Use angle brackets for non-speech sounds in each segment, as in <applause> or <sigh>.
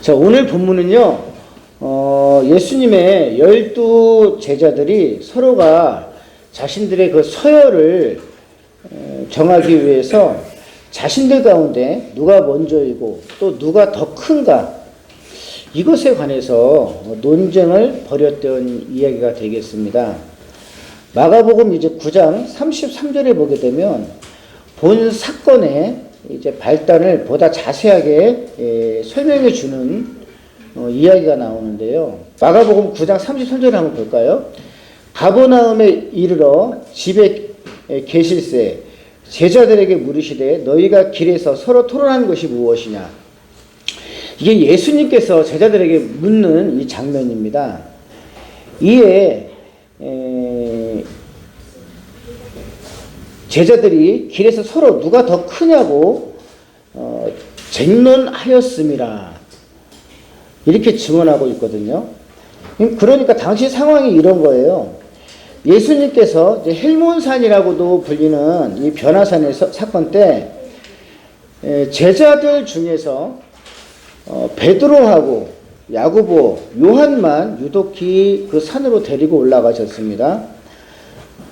자, 오늘 본문은요, 어, 예수님의 열두 제자들이 서로가 자신들의 그 서열을 에, 정하기 위해서 자신들 가운데 누가 먼저이고 또 누가 더 큰가 이것에 관해서 논쟁을 벌였던 이야기가 되겠습니다. 마가복음 이제 9장 33절에 보게 되면 본 사건의 이제 발단을 보다 자세하게 예, 설명해 주는 어, 이야기가 나오는데요. 마가복음 9장 33절을 한번 볼까요? 가버나움에 이르러 집에 에, 계실새 제자들에게 물으시되 너희가 길에서 서로 토론한 것이 무엇이냐? 이게 예수님께서 제자들에게 묻는 이 장면입니다. 이에 에, 제자들이 길에서 서로 누가 더 크냐고 어, 쟁론하였음이라 이렇게 증언하고 있거든요. 그러니까 당시 상황이 이런 거예요. 예수님께서 헬몬산이라고도 불리는 이 변화산의 서- 사건 때 에, 제자들 중에서 어, 베드로하고 야고보, 요한만 유독히 그 산으로 데리고 올라가셨습니다.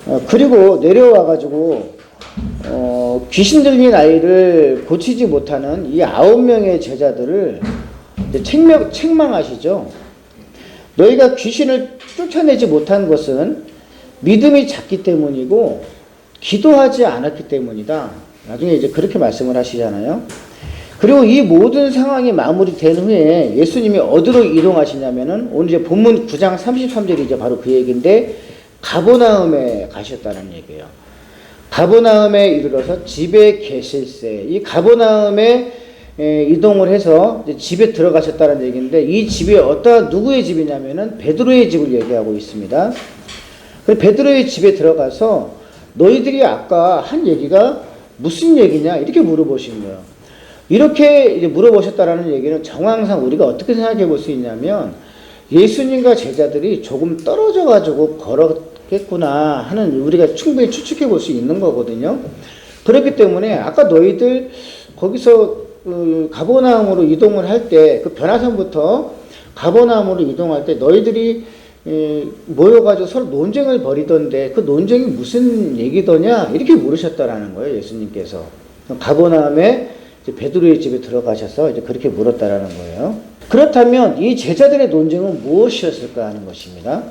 어, 그리고 내려와 가지고 어, 귀신 들린 아이를 고치지 못하는 이 아홉 명의 제자들을 책명, 책망하시죠. 너희가 귀신을 쫓아내지 못한 것은 믿음이 작기 때문이고 기도하지 않았기 때문이다. 나중에 이제 그렇게 말씀을 하시잖아요. 그리고 이 모든 상황이 마무리된 후에 예수님이 어디로 이동하시냐면은 오늘 이제 본문 9장 33절이 이제 바로 그 얘기인데 가보나움에 가셨다는 얘기예요. 가보나움에 이르러서 집에 계실새 이 가보나움에 에, 이동을 해서 집에 들어가셨다는 얘기인데 이 집이 어떠한 누구의 집이냐면은 베드로의 집을 얘기하고 있습니다. 그 베드로의 집에 들어가서 너희들이 아까 한 얘기가 무슨 얘기냐 이렇게 물어보신 거예요. 이렇게 물어보셨다라는 얘기는 정황상 우리가 어떻게 생각해 볼 수 있냐면 예수님과 제자들이 조금 떨어져 가지고 걸었겠구나 하는 우리가 충분히 추측해 볼 수 있는 거거든요. 그렇기 때문에 아까 너희들 거기서 그 가보나움으로 이동을 할 때 그 변화산부터 가보나움으로 이동할 때 너희들이 에, 모여가지고 서로 논쟁을 벌이던데 그 논쟁이 무슨 얘기더냐 이렇게 물으셨다라는 거예요 예수님께서 가보나움에 베드로의 집에 들어가셔서 이제 그렇게 물었다라는 거예요. 그렇다면 이 제자들의 논쟁은 무엇이었을까 하는 것입니다.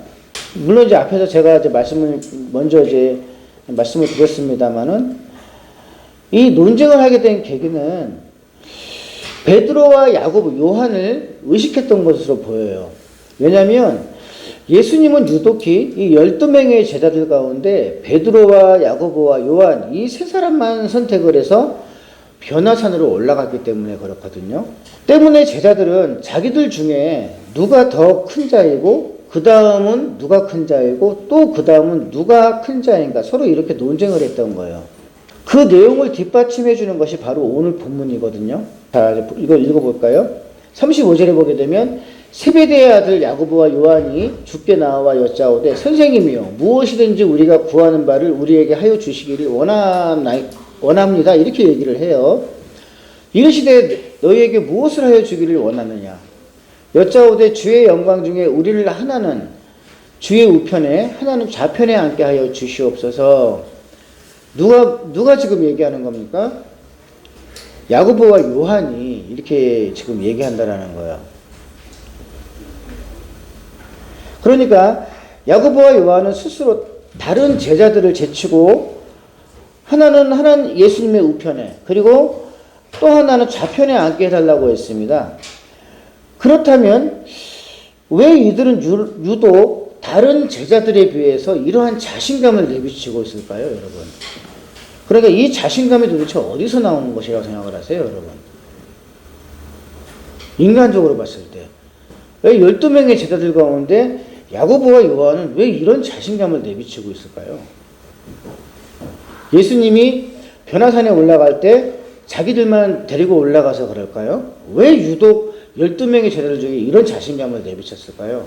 물론 이제 앞에서 제가 이제 말씀을 먼저 이제 말씀을 드렸습니다만은 이 논쟁을 하게 된 계기는 베드로와 야고보, 요한을 의식했던 것으로 보여요. 왜냐하면 예수님은 유독히 이 12명의 제자들 가운데 베드로와 야고보와 요한 이 세 사람만 선택을 해서 변화산으로 올라갔기 때문에 그렇거든요. 때문에 제자들은 자기들 중에 누가 더 큰 자이고 그 다음은 누가 큰 자이고 또 그 다음은 누가 큰 자인가 서로 이렇게 논쟁을 했던 거예요. 그 내용을 뒷받침해 주는 것이 바로 오늘 본문이거든요. 자, 이거 읽어볼까요? 35절에 보게 되면 세베대의 아들 야고보와 요한이 죽게 나와 여짜오되 선생님이요 무엇이든지 우리가 구하는 바를 우리에게 하여 주시기를 원하나이, 원합니다 이렇게 얘기를 해요. 이르시되 너희에게 무엇을 하여 주기를 원하느냐 여짜오되 주의 영광 중에 우리를 하나는 주의 우편에 하나는 좌편에 앉게 하여 주시옵소서. 누가 누가 지금 얘기하는 겁니까? 야고보와 요한이 이렇게 지금 얘기한다라는 거예요. 그러니까 야고보와 요한은 스스로 다른 제자들을 제치고 하나는 하나는 예수님의 우편에 그리고 또 하나는 좌편에 앉게 해달라고 했습니다. 그렇다면 왜 이들은 유, 유독 다른 제자들에 비해서 이러한 자신감을 내비치고 있을까요, 여러분? 그러니까 이 자신감이 도대체 어디서 나오는 것이라고 생각을 하세요, 여러분? 인간적으로 봤을 때. 왜 12명의 제자들 가운데 야고보와 요한은 왜 이런 자신감을 내비치고 있을까요? 예수님이 변화산에 올라갈 때 자기들만 데리고 올라가서 그럴까요? 왜 유독 12명의 제자들 중에 이런 자신감을 내비쳤을까요?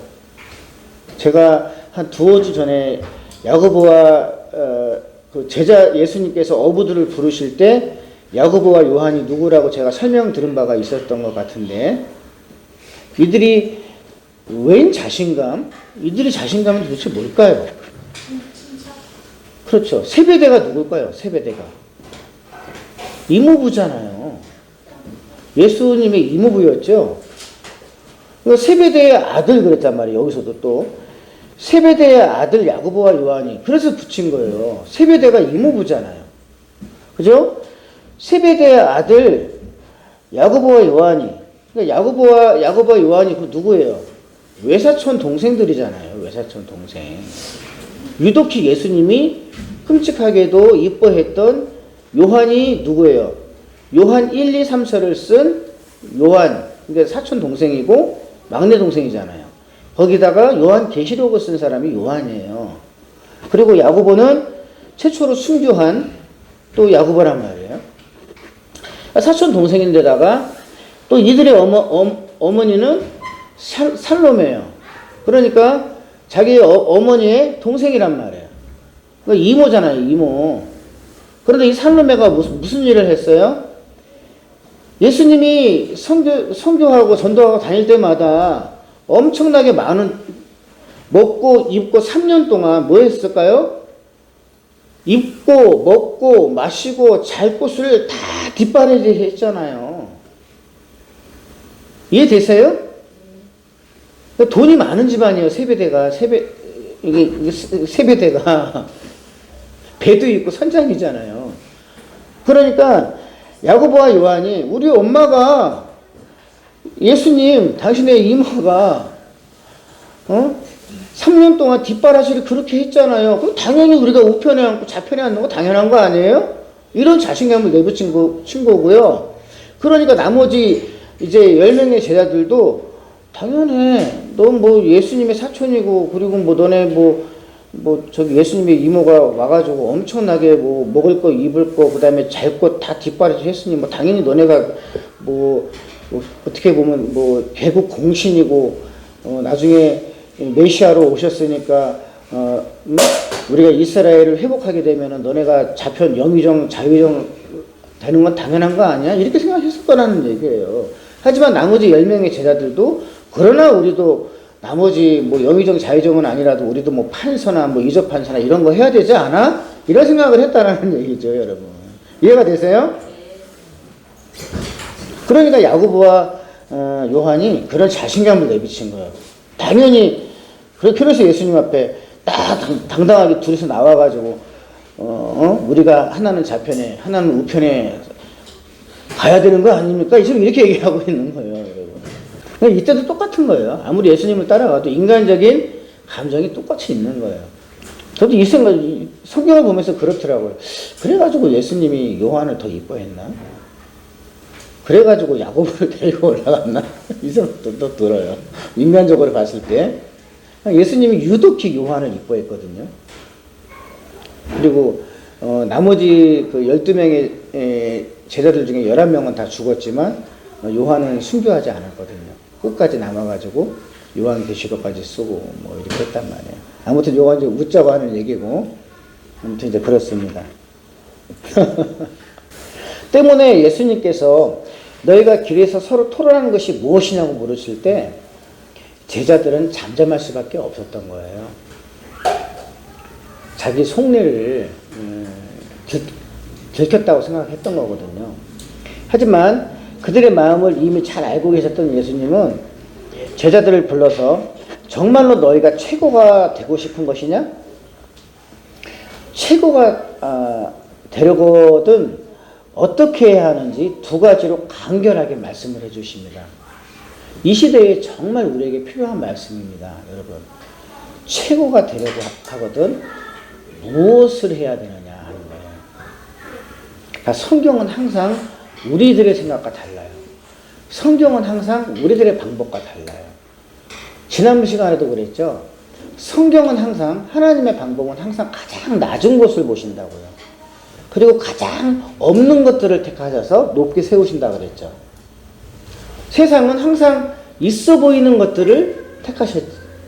제가 한 두어 주 전에 야고보와 어, 그 제자 예수님께서 어부들을 부르실 때 야고보와 요한이 누구라고 제가 설명 들은 바가 있었던 것 같은데 이들이 웬 자신감? 이들이 자신감은 도대체 뭘까요? 그렇죠. 세배대가 누굴까요? 세배대가 이모부잖아요. 예수님의 이모부였죠. 그러니까 세배대의 아들 그랬단 말이에요. 여기서도 또 세배대의 아들 야고보와 요한이 그래서 붙인 거예요. 세배대가 이모부잖아요. 그죠? 세배대의 아들 야고보와 요한이 그러니까 야고보와 야고보와 요한이 그 누구예요? 외사촌 동생들이잖아요. 외사촌 동생. 유독히 예수님이 끔찍하게도 이뻐했던 요한이 누구예요? 요한 1, 2, 3서를 쓴 요한, 그러니까 사촌 동생이고 막내 동생이잖아요. 거기다가 요한 계시록을 쓴 사람이 요한이에요. 그리고 야고보는 최초로 순교한 또 야고보란 말이에요. 사촌 동생인데다가 또 이들의 어머, 어, 어머니는 살, 살로메예요. 그러니까 자기 어, 어머니의 동생이란 말이에요. 그러니까 이모잖아요, 이모. 그런데 이 살로메가 무슨, 무슨 일을 했어요? 예수님이 선교, 선교하고 전도하고 다닐 때마다 엄청나게 많은 먹고 입고 3년 동안 뭐 했을까요? 입고 먹고 마시고 잘 곳을 다 뒷바라지 했잖아요. 이해되세요? 돈이 많은 집안이에요. 세배대가 세배 이게, 세배대가 배도 있고 선장이잖아요. 그러니까 야고보와 요한이 우리 엄마가 예수님 당신의 이모가 어? 3년 동안 뒷바라지를 그렇게 했잖아요. 그럼 당연히 우리가 우편에 앉고 좌편에 앉는 거 당연한 거 아니에요? 이런 자신감을 내비친 거, 친 거고요. 그러니까 나머지 이제 10명의 제자들도 당연해. 넌 뭐 예수님의 사촌이고, 그리고 뭐 너네 뭐, 뭐 저기 예수님의 이모가 와가지고 엄청나게 뭐 먹을 거, 입을 거, 그 다음에 잘 거 다 뒷바라지 했으니 뭐 당연히 너네가 뭐, 뭐 어떻게 보면 뭐 개국 공신이고, 어, 나중에 메시아로 오셨으니까, 어, 음? 우리가 이스라엘을 회복하게 되면은 너네가 좌편 영의정, 자유정 되는 건 당연한 거 아니야? 이렇게 생각했을 거라는 얘기예요. 하지만 나머지 10명의 제자들도 그러나 우리도 나머지 뭐 영의정 자의정은 아니라도 우리도 뭐 판서나 뭐 이적 판서나 이런 거 해야 되지 않아? 이런 생각을 했다라는 <laughs> 얘기죠, 여러분. 이해가 되세요? 그러니까 야고보와 어, 요한이 그런 자신감을 내비친 거예요. 당연히 해서 예수님 앞에 딱 당- 당당하게 둘이서 나와가지고 어, 어? 우리가 하나는 좌편에 하나는 우편에 가야 되는 거 아닙니까? 지금 이렇게 얘기하고 있는 거예요. 그러니까 이때도 똑같은 거예요. 아무리 예수님을 따라가도 인간적인 감정이 똑같이 있는 거예요. 저도 이 생각, 이 성경을 보면서 그렇더라고요. 그래가지고 예수님이 요한을 더 이뻐했나? 그래가지고 야고보를 <laughs> 데리고 올라갔나? <laughs> 이 생각도 또 들어요. 인간적으로 봤을 때. 예수님이 유독히 요한을 이뻐했거든요. 그리고 어, 나머지 그 12명의 에, 제자들 중에 11명은 다 죽었지만 어, 요한은 순교하지 않았거든요. 끝까지 남아가지고 요한 계시록까지 쓰고 뭐 이렇게 했단 말이에요. 아무튼 요건 이제 웃자고 하는 얘기고 아무튼 이제 그렇습니다. <laughs> 때문에 예수님께서 너희가 길에서 서로 토론하는 것이 무엇이냐고 물으실 때 제자들은 잠잠할 수밖에 없었던 거예요. 자기 속내를 음, 들, 들켰다고 생각했던 거거든요. 하지만 그들의 마음을 이미 잘 알고 계셨던 예수님은 제자들을 불러서 정말로 너희가 최고가 되고 싶은 것이냐? 최고가 아, 되려거든 어떻게 해야 하는지 두 가지로 간결하게 말씀을 해주십니다. 이 시대에 정말 우리에게 필요한 말씀입니다, 여러분. 최고가 되려고 하거든 무엇을 해야 되느냐 하는 거예요. 그러니까 성경은 항상 우리들의 생각과 달라요. 성경은 항상 우리들의 방법과 달라요. 지난번 시간에도 그랬죠. 성경은 항상 하나님의 방법은 항상 가장 낮은 곳을 보신다고요. 그리고 가장 없는 것들을 택하셔서 높게 세우신다 그랬죠. 세상은 항상 있어 보이는 것들을 택하셨,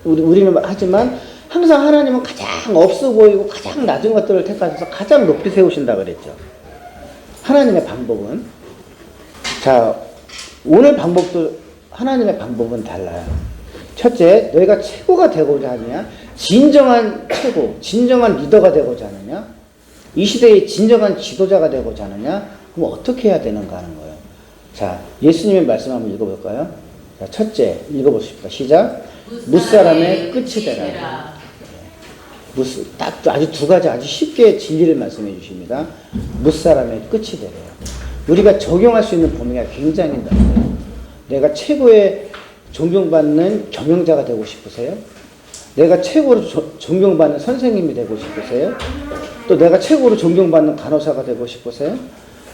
우리, 우리는 하지만 항상 하나님은 가장 없어 보이고 가장 낮은 것들을 택하셔서 가장 높이 세우신다 그랬죠. 하나님의 방법은 자 오늘 방법도 하나님의 방법은 달라요. 첫째, 너희가 최고가 되고자 하느냐? 진정한 최고, 진정한 리더가 되고자 하느냐? 이 시대의 진정한 지도자가 되고자 하느냐? 그럼 어떻게 해야 되는가 하는 거예요. 자, 예수님의 말씀 한번 읽어볼까요? 자, 첫째, 읽어보십시오. 시작. 무사람의 끝이 되라. 무스, 딱 아주 두 가지 아주 쉽게 진리를 말씀해 주십니다. 무사람의 끝이 되래요. 우리가 적용할 수 있는 범위가 굉장히 넓어요. 내가 최고의 존경받는 경영자가 되고 싶으세요? 내가 최고로 조- 존경받는 선생님이 되고 싶으세요? 또 내가 최고로 존경받는 간호사가 되고 싶으세요?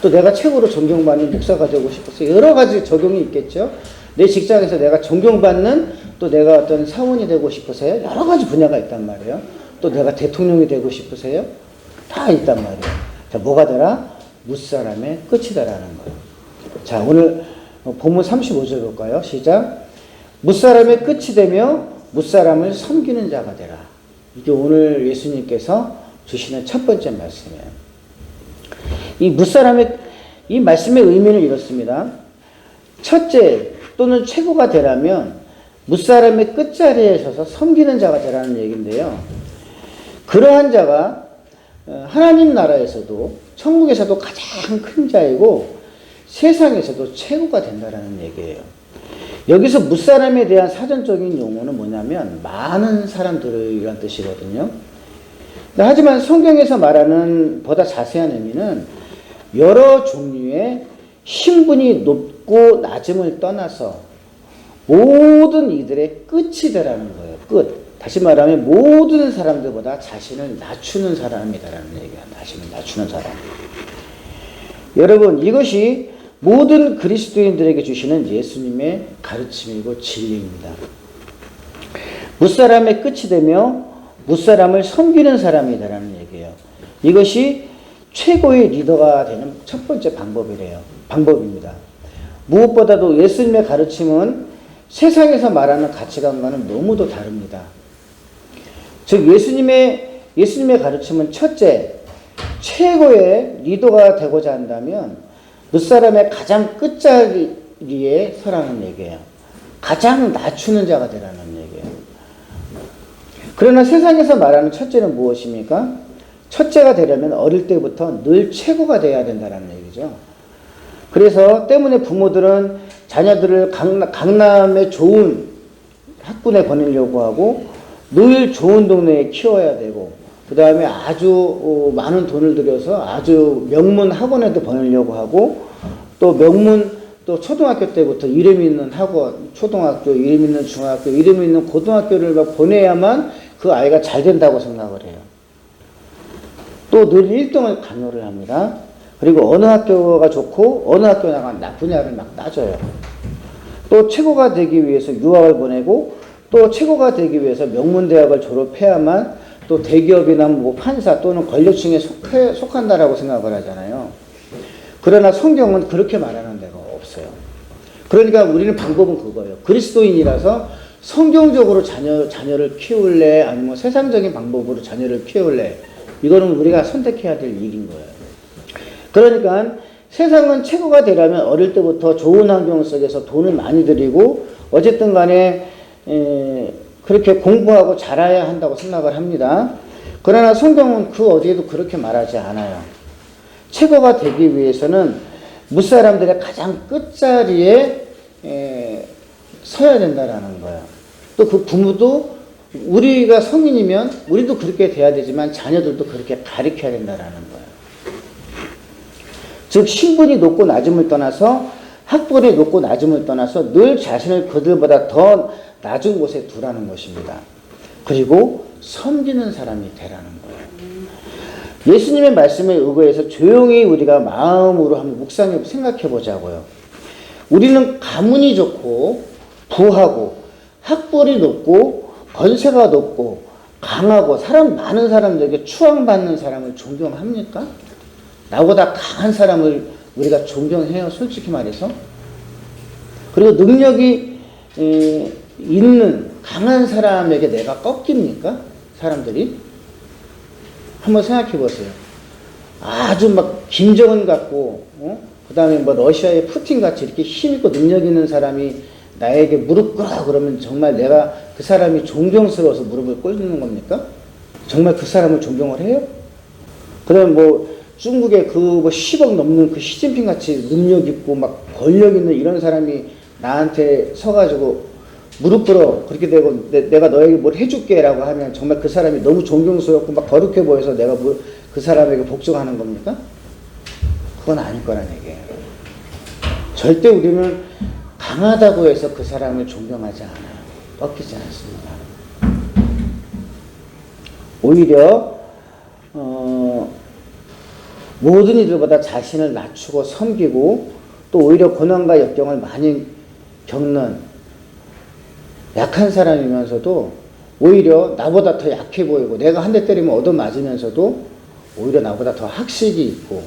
또 내가 최고로 존경받는 목사가 되고 싶으세요? 여러 가지 적용이 있겠죠? 내 직장에서 내가 존경받는 또 내가 어떤 사원이 되고 싶으세요? 여러 가지 분야가 있단 말이에요. 또 내가 대통령이 되고 싶으세요? 다 있단 말이에요. 자, 뭐가 되라? 무사람의 끝이다라는 거예요. 자, 오늘 어, 본문 35절 볼까요? 시작. 무사람의 끝이 되며 무사람을 섬기는 자가 되라. 이게 오늘 예수님께서 주시는 첫 번째 말씀이에요. 이 무사람의 이 말씀의 의미는 이렇습니다. 첫째 또는 최고가 되라면 무사람의 끝자리에 서서 섬기는 자가 되라는 얘기인데요. 그러한 자가 어, 하나님 나라에서도 천국에서도 가장 큰 자이고 세상에서도 최고가 된다라는 얘기예요. 여기서 무사람에 대한 사전적인 용어는 뭐냐면 많은 사람들이란 뜻이거든요. 하지만 성경에서 말하는 보다 자세한 의미는 여러 종류의 신분이 높고 낮음을 떠나서 모든 이들의 끝이 되라는 거예요. 끝. 다시 말하면 모든 사람들보다 자신을 낮추는 사람이다라는 얘기야. 자신을 낮추는 사람. 여러분, 이것이 모든 그리스도인들에게 주시는 예수님의 가르침이고 진리입니다. 무사람의 끝이 되며 무사람을 섬기는 사람이다라는 얘기예요. 이것이 최고의 리더가 되는 첫 번째 방법이래요. 방법입니다. 무엇보다도 예수님의 가르침은 세상에서 말하는 가치관과는 너무도 다릅니다. 즉 예수님의 예수님의 가르침은 첫째 최고의 리더가 되고자 한다면 무사람의 가장 끝자리에 서라는 얘기예요. 가장 낮추는 자가 되라는 얘기예요. 그러나 세상에서 말하는 첫째는 무엇입니까? 첫째가 되려면 어릴 때부터 늘 최고가 돼야 된다는 얘기죠. 그래서 때문에 부모들은 자녀들을 강남, 강남의 좋은 학군에 보내려고 하고 늘 좋은 동네에 키워야 되고 그 다음에 아주 어, 많은 돈을 들여서 아주 명문 학원에도 보내려고 하고 또 명문 또 초등학교 때부터 이름 있는 학원, 초등학교, 이름 있는 중학교, 이름 있는 고등학교를 막 보내야만 그 아이가 잘 된다고 생각을 해요. 또 늘 1등을 강요를 합니다. 그리고 어느 학교가 좋고 어느 학교가 나쁘냐를 막 따져요. 또 최고가 되기 위해서 유학을 보내고 또 최고가 되기 위해서 명문대학을 졸업해야만 또 대기업이나 뭐 판사 또는 권력층에 속해, 속한다라고 생각을 하잖아요. 그러나 성경은 그렇게 말하는 데가 없어요. 그러니까 우리는 방법은 그거예요. 그리스도인이라서 성경적으로 자녀, 자녀를 키울래 아니면 세상적인 방법으로 자녀를 키울래 이거는 우리가 선택해야 될 일인 거예요. 그러니까 세상은 최고가 되려면 어릴 때부터 좋은 환경 속에서 돈을 많이 들이고 어쨌든 간에 에, 그렇게 공부하고 잘해야 한다고 생각을 합니다. 그러나 성경은 그 어디에도 그렇게 말하지 않아요. 최고가 되기 위해서는 무사람들의 가장 끝자리에 에, 서야 된다라는 거예요. 또 그 부모도 우리가 성인이면 우리도 그렇게 돼야 되지만 자녀들도 그렇게 가르쳐야 된다라는 거예요. 즉 신분이 높고 낮음을 떠나서 학벌이 높고 낮음을 떠나서 늘 자신을 그들보다 더 낮은 곳에 두라는 것입니다. 그리고 섬기는 사람이 되라는 거예요. 예수님의 말씀에 의거해서 조용히 우리가 마음으로 한번 묵상해 생각해 보자고요. 우리는 가문이 좋고 부하고 학벌이 높고 권세가 높고 강하고 사람 많은 사람들에게 추앙받는 사람을 존경합니까? 나보다 강한 사람을 우리가 존경해요, 솔직히 말해서. 그리고 능력이 에, 있는 강한 사람에게 내가 꺾입니까? 사람들이? 한번 생각해 보세요. 아주 막 김정은 같고, 어? 그 다음에 뭐 러시아의 푸틴 같이 이렇게 힘있고 능력 있는 사람이 나에게 무릎 꿇어 그러면 정말 내가 그 사람이 존경스러워서 무릎을 꿇는 겁니까? 정말 그 사람을 존경을 해요? 그다음 뭐 중국의 그뭐 10억 넘는 그 시진핑 같이 능력 있고 막 권력 있는 이런 사람이 나한테 서가지고 무릎 꿇어 그렇게 되고 내, 가 너에게 뭘 해줄게라고 하면 정말 그 사람이 너무 존경스럽고 막 거룩해 보여서 내가 뭐 그 사람에게 복종하는 겁니까? 그건 아닐 거란 얘기예요. 절대 우리는 강하다고 해서 그 사람을 존경하지 않아요. 꺾이지 않습니다. 오히려 어, 모든 이들보다 자신을 낮추고 섬기고 또 오히려 고난과 역경을 많이 겪는 약한 사람이면서도 오히려 나보다 더 약해 보이고 내가 한 대 때리면 얻어맞으면서도 오히려 나보다 더 학식이 있고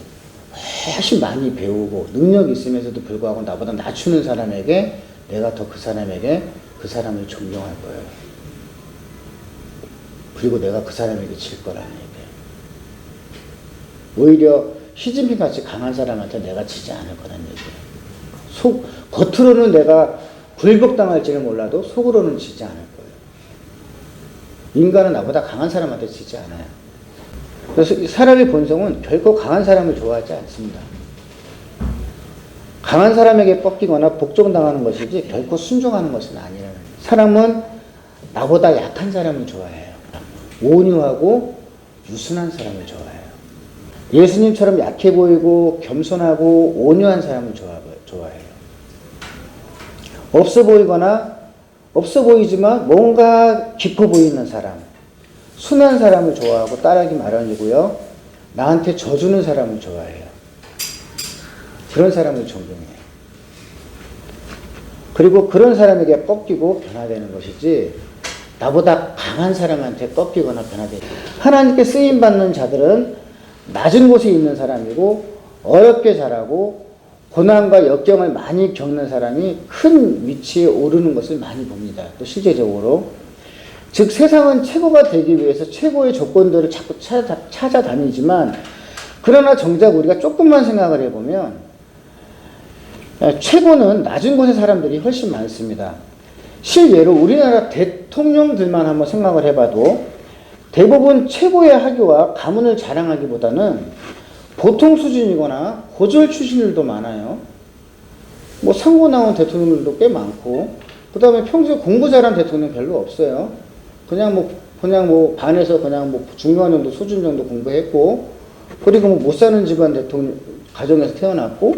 훨씬 많이 배우고 능력이 있으면서도 불구하고 나보다 낮추는 사람에게 내가 더 그 사람에게 그 사람을 존경할 거예요. 그리고 내가 그 사람에게 질 거라는 얘기예요. 오히려 시진핑 같이 강한 사람한테 내가 지지 않을 거라는 얘기예요. 속, 겉으로는 내가 굴복당할지는 몰라도 속으로는 지지 않을 거예요. 인간은 나보다 강한 사람한테 지지 않아요. 그래서 이 사람의 본성은 결코 강한 사람을 좋아하지 않습니다. 강한 사람에게 뻗기거나 복종당하는 것이지 결코 순종하는 것은 아니라는. 사람은 나보다 약한 사람을 좋아해요. 온유하고 유순한 사람을 좋아해요. 예수님처럼 약해 보이고 겸손하고 온유한 사람을 좋아- 좋아해요. 없어 보이거나 없어 보이지만 뭔가 깊어 보이는 사람, 순한 사람을 좋아하고 따르기 마련이고요. 나한테 져주는 사람을 좋아해요. 그런 사람을 존경해요. 그리고 그런 사람에게 꺾이고 변화되는 것이지 나보다 강한 사람한테 꺾이거나 변화되지 하나님께 쓰임 받는 자들은 낮은 곳에 있는 사람이고 어렵게 자라고 고난과 역경을 많이 겪는 사람이 큰 위치에 오르는 것을 많이 봅니다. 또 실제적으로 즉 세상은 최고가 되기 위해서 최고의 조건들을 자꾸 찾아, 찾아다니지만 그러나 정작 우리가 조금만 생각을 해보면 최고는 낮은 곳의 사람들이 훨씬 많습니다. 실예로 우리나라 대통령들만 한번 생각을 해봐도 대부분 최고의 학위와 가문을 자랑하기보다는 보통 수준이거나 고졸 출신들도 많아요. 뭐 상고 나온 대통령들도 꽤 많고, 그 다음에 평소에 공부 잘한 대통령 별로 없어요. 그냥 뭐, 그냥 뭐 반에서 그냥 뭐 중간 정도 수준 정도 공부했고, 그리고 뭐 못 사는 집안 대통령, 가정에서 태어났고,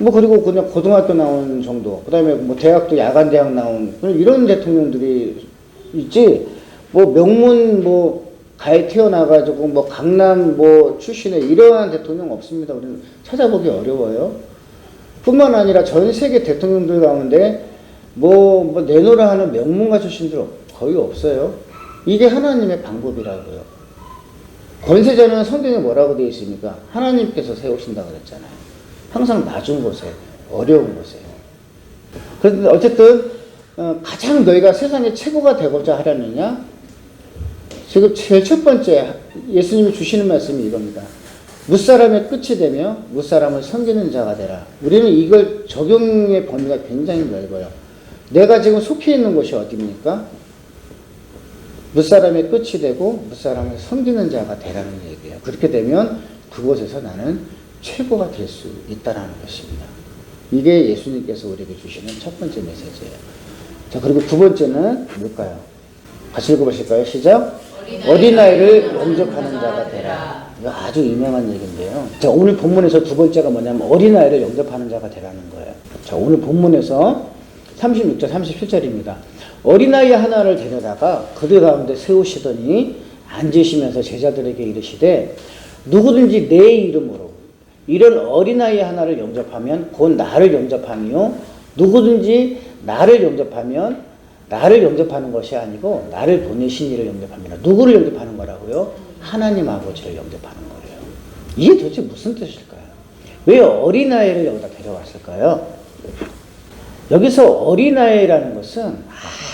뭐 그리고 그냥 고등학교 나온 정도, 그 다음에 뭐 대학도 야간 대학 나온 이런 대통령들이 있지. 뭐 명문 뭐 가에 태어나가지고 뭐 강남 뭐 출신의 이러한 대통령 없습니다. 우리는 찾아보기 어려워요. 뿐만 아니라 전 세계 대통령들 가운데 뭐, 뭐 내노라 하는 명문가 출신들 거의 없어요. 이게 하나님의 방법이라고요. 권세자는 성경에 뭐라고 되어 있습니까? 하나님께서 세우신다 그랬잖아요. 항상 낮은 곳에, 어려운 곳에. 그런데 어쨌든, 어, 가장 너희가 세상의 최고가 되고자 하려느냐? 지금 제일 첫 번째 예수님이 주시는 말씀이 이겁니다. 무사람의 끝이 되며 무사람을 섬기는 자가 되라. 우리는 이걸 적용의 범위가 굉장히 넓어요. 내가 지금 속해 있는 곳이 어디입니까? 무사람의 끝이 되고 무사람을 섬기는 자가 되라는 얘기예요. 그렇게 되면 그곳에서 나는 최고가 될 수 있다라는 것입니다. 이게 예수님께서 우리에게 주시는 첫 번째 메시지예요. 자, 그리고 두 번째는 뭘까요? 같이 읽어보실까요? 시작. 어린아이를 영접하는 자가 되라. 이거 아주 유명한 얘기인데요. 자, 오늘 본문에서 두 번째가 뭐냐면 어린아이를 영접하는 자가 되라는 거예요. 자, 오늘 본문에서 36절, 37절입니다. 어린아이 하나를 데려다가 그들 가운데 세우시더니 앉으시면서 제자들에게 이르시되 누구든지 내 이름으로 이런 어린아이 하나를 영접하면 곧 나를 영접함이요 누구든지 나를 영접하면 나를 영접하는 것이 아니고 나를 보내신 이를 영접합니다. 누구를 영접하는 거라고요? 하나님 아버지를 영접하는 거예요. 이게 도대체 무슨 뜻일까요? 왜 어린아이를 여기다 데려왔을까요? 여기서 어린아이라는 것은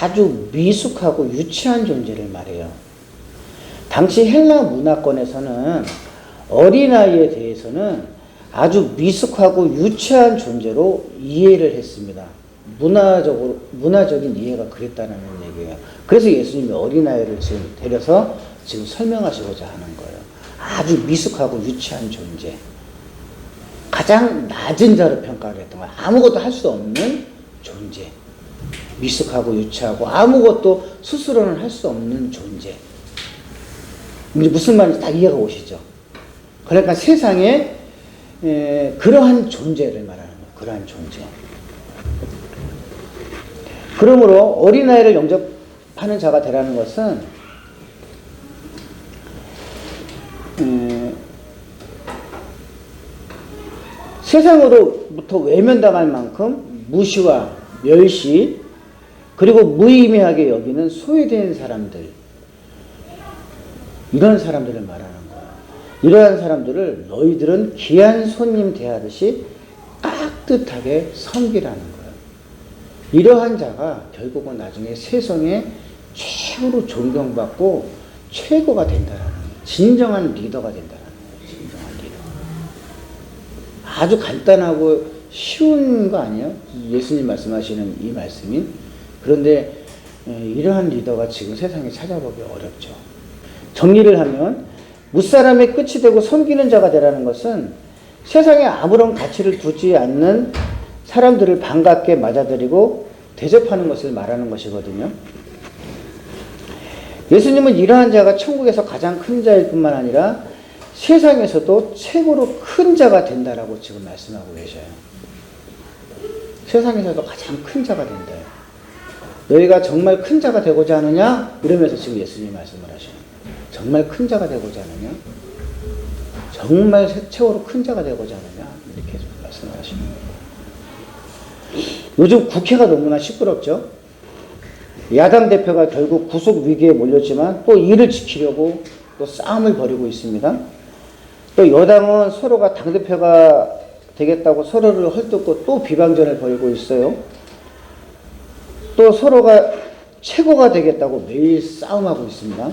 아주 미숙하고 유치한 존재를 말해요. 당시 헬라 문화권에서는 어린아이에 대해서는 아주 미숙하고 유치한 존재로 이해를 했습니다. 문화적으로, 문화적인 이해가 그랬다는 얘기예요. 그래서 예수님이 어린아이를 지금 데려서 지금 설명하시고자 하는 거예요. 아주 미숙하고 유치한 존재. 가장 낮은 자로 평가를 했던 거예요. 아무것도 할 수 없는 존재. 미숙하고 유치하고 아무것도 스스로는 할 수 없는 존재. 이제 무슨 말인지 다 이해가 오시죠? 그러니까 세상에 에, 그러한 존재를 말하는 거예요. 그러한 존재. 그러므로 어린아이를 영접하는 자가 되라는 것은 에, 세상으로부터 외면당할 만큼 무시와 멸시 그리고 무의미하게 여기는 소외된 사람들 이런 사람들을 말하는 거야. 이러한 사람들을 너희들은 귀한 손님 대하듯이 깍듯하게 섬기라는 거야. 이러한 자가 결국은 나중에 세상에 최고로 존경받고 최고가 된다라는. 진정한 리더가 된다라는 거야. 진정한 리더. 아주 간단하고 쉬운 거 아니에요? 예수님 말씀하시는 이 말씀이. 그런데 에, 이러한 리더가 지금 세상에 찾아보기 어렵죠. 정리를 하면 무사람의 끝이 되고 섬기는 자가 되라는 것은 세상에 아무런 가치를 두지 않는 사람들을 반갑게 맞아들이고 대접하는 것을 말하는 것이거든요. 예수님은 이러한 자가 천국에서 가장 큰 자일 뿐만 아니라 세상에서도 최고로 큰 자가 된다라고 지금 말씀하고 계셔요. 세상에서도 가장 큰 자가 된다요. 너희가 정말 큰 자가 되고자 하느냐? 이러면서 지금 예수님이 말씀을 하셔요. 정말 큰 자가 되고자 하느냐? 정말 최고로 큰 자가 되고자 하느냐? 이렇게 좀 말씀을 하시는 거예요. 요즘 국회가 너무나 시끄럽죠? 야당 대표가 결국 구속 위기에 몰렸지만 또 이를 지키려고 또 싸움을 벌이고 있습니다. 또 여당은 서로가 당 대표가 되겠다고 서로를 헐뜯고 또 비방전을 벌이고 있어요. 또 서로가 최고가 되겠다고 매일 싸움하고 있습니다.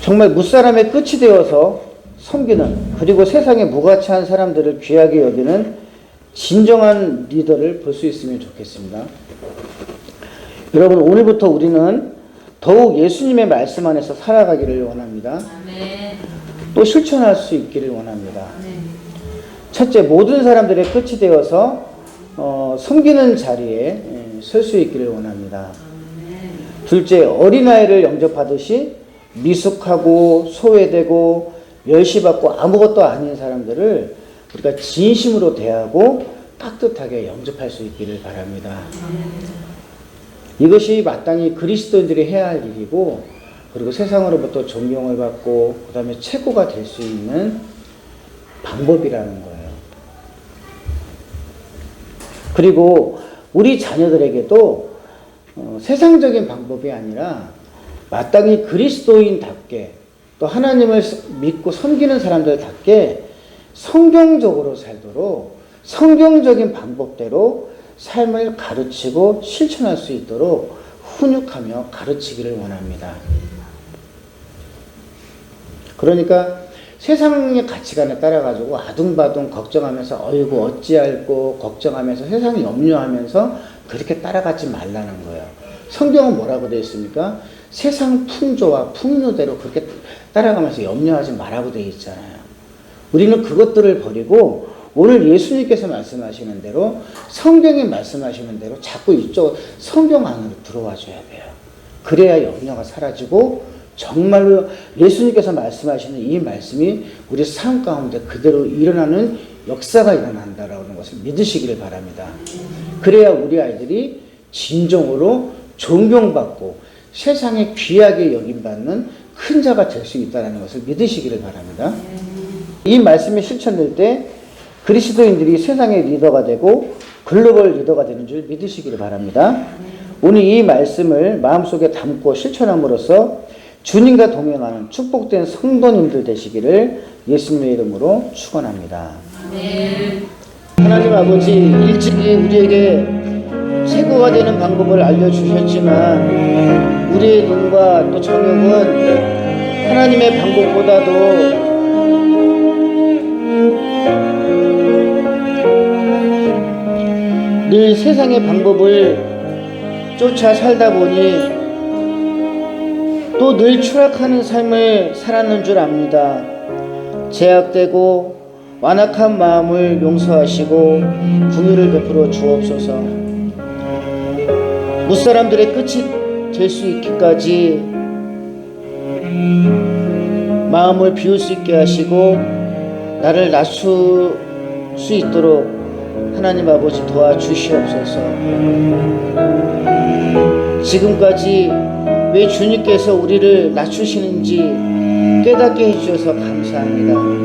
정말 무사람의 끝이 되어서 섬기는 그리고 세상에 무가치한 사람들을 귀하게 여기는 진정한 리더를 볼 수 있으면 좋겠습니다. 여러분 오늘부터 우리는 더욱 예수님의 말씀 안에서 살아가기를 원합니다. 아멘. 또 실천할 수 있기를 원합니다. 아멘. 첫째 모든 사람들의 끝이 되어서 어, 섬기는 자리에 설 수 있기를 원합니다. 둘째 어린아이를 영접하듯이 미숙하고 소외되고 멸시받고 아무것도 아닌 사람들을 우리가 진심으로 대하고 따뜻하게 영접할 수 있기를 바랍니다. 이것이 마땅히 그리스도인들이 해야 할 일이고 그리고 세상으로부터 존경을 받고 그 다음에 최고가 될 수 있는 방법이라는 거예요. 그리고 우리 자녀들에게도 어, 세상적인 방법이 아니라 마땅히 그리스도인답게 또 하나님을 믿고 섬기는 사람들답게 성경적으로 살도록 성경적인 방법대로 삶을 가르치고 실천할 수 있도록 훈육하며 가르치기를 원합니다. 그러니까 세상의 가치관에 따라 가지고 아둥바둥 걱정하면서 어이구 어찌할꼬 걱정하면서 세상 염려하면서 그렇게 따라가지 말라는 거예요. 성경은 뭐라고 되어 있습니까? 세상 풍조와 풍요대로 그렇게 따라가면서 염려하지 말라고 되어 있잖아요. 우리는 그것들을 버리고 오늘 예수님께서 말씀하시는 대로 성경이 말씀하시는 대로 자꾸 이쪽 성경 안으로 들어와 줘야 돼요. 그래야 염려가 사라지고 정말로 예수님께서 말씀하시는 이 말씀이 우리 삶 가운데 그대로 일어나는 역사가 일어난다라는 것을 믿으시기를 바랍니다. 그래야 우리 아이들이 진정으로 존경받고 세상에 귀하게 여김받는 큰 자가 될 수 있다는 것을 믿으시기를 바랍니다. 이 말씀이 실천될 때 그리스도인들이 세상의 리더가 되고 글로벌 리더가 되는 줄 믿으시기를 바랍니다. 오늘 이 말씀을 마음속에 담고 실천함으로써 주님과 동행하는 축복된 성도님들 되시기를 예수님의 이름으로 축원합니다. 하나님 아버지 일찍이 우리에게 최고가 되는 방법을 알려주셨지만 우리의 눈과 또 정욕은 하나님의 방법보다도 늘 세상의 방법을 쫓아 살다 보니 또 늘 추락하는 삶을 살았는 줄 압니다. 제약되고 완악한 마음을 용서하시고 긍휼을 베풀어 주옵소서. 무사람들의 끝이 될 수 있기까지 마음을 비울 수 있게 하시고 나를 낮출 수 있도록 하나님 아버지 도와주시옵소서. 지금까지 왜 주님께서 우리를 낮추시는지 깨닫게 해주셔서 감사합니다.